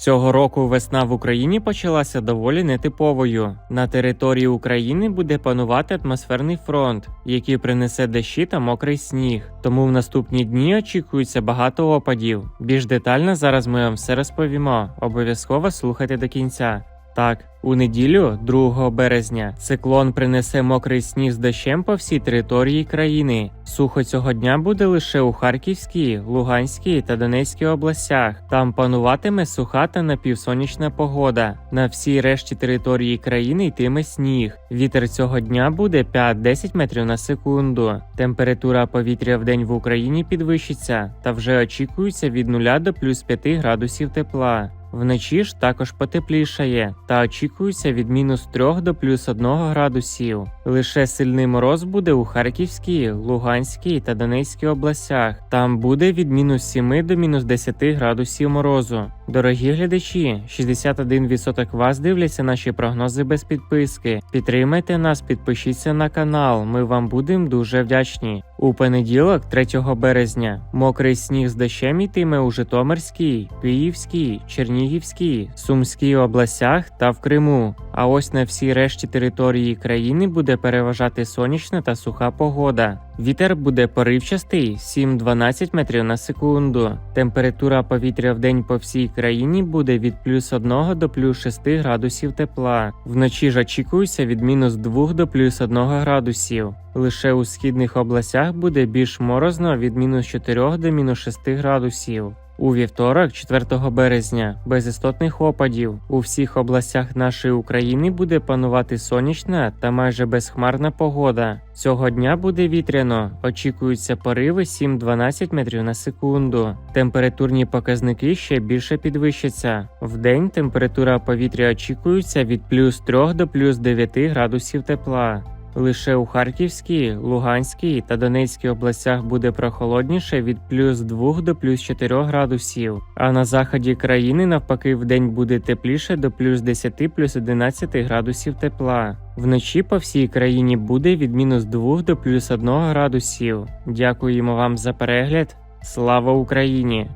Цього року весна в Україні почалася доволі нетиповою. На території України буде панувати атмосферний фронт, який принесе дощі та мокрий сніг. Тому в наступні дні очікується багато опадів. Більш детально зараз ми вам все розповімо. Обов'язково слухайте до кінця. Так, у неділю, 2 березня, циклон принесе мокрий сніг з дощем по всій території країни. Сухо цього дня буде лише у Харківській, Луганській та Донецькій областях. Там пануватиме суха та напівсонячна погода. На всій решті території країни йтиме сніг. Вітер цього дня буде 5-10 метрів на секунду. Температура повітря в день в Україні підвищиться та вже очікується від 0 до плюс 5 градусів тепла. Вночі ж також потеплішає та очікується від мінус 3 до плюс 1 градусів. Лише сильний мороз буде у Харківській, Луганській та Донецькій областях. Там буде від мінус 7 до мінус 10 градусів морозу. Дорогі глядачі, 61% вас дивляться наші прогнози без підписки. Підтримайте нас, підпишіться на канал. Ми вам будемо дуже вдячні. У понеділок, 3 березня, мокрий сніг з дощем йтиме у Житомирській, Київській, Чернігівській, Сумській областях та в Криму. А ось на всій решті території країни буде переважати сонячна та суха погода. Вітер буде поривчастий 7-12 метрів на секунду. Температура повітря в день по всій країні буде від плюс 1 до плюс 6 градусів тепла. Вночі ж очікується від мінус 2 до плюс 1 градусів. Лише у східних областях буде більш морозно від мінус 4 до мінус 6 градусів. У вівторок, 4 березня, без істотних опадів у всіх областях нашої України буде панувати сонячна та майже безхмарна погода. Цього дня буде вітряно, очікуються пориви 7-12 метрів на секунду. Температурні показники ще більше підвищаться. Вдень температура повітря очікується від плюс 3 до плюс 9 градусів тепла. Лише у Харківській, Луганській та Донецькій областях буде прохолодніше від плюс 2 до плюс 4 градусів, а на заході країни навпаки вдень буде тепліше до плюс 10 плюс 11 градусів тепла. Вночі по всій країні буде від мінус 2 до плюс 1 градусів. Дякуємо вам за перегляд. Слава Україні!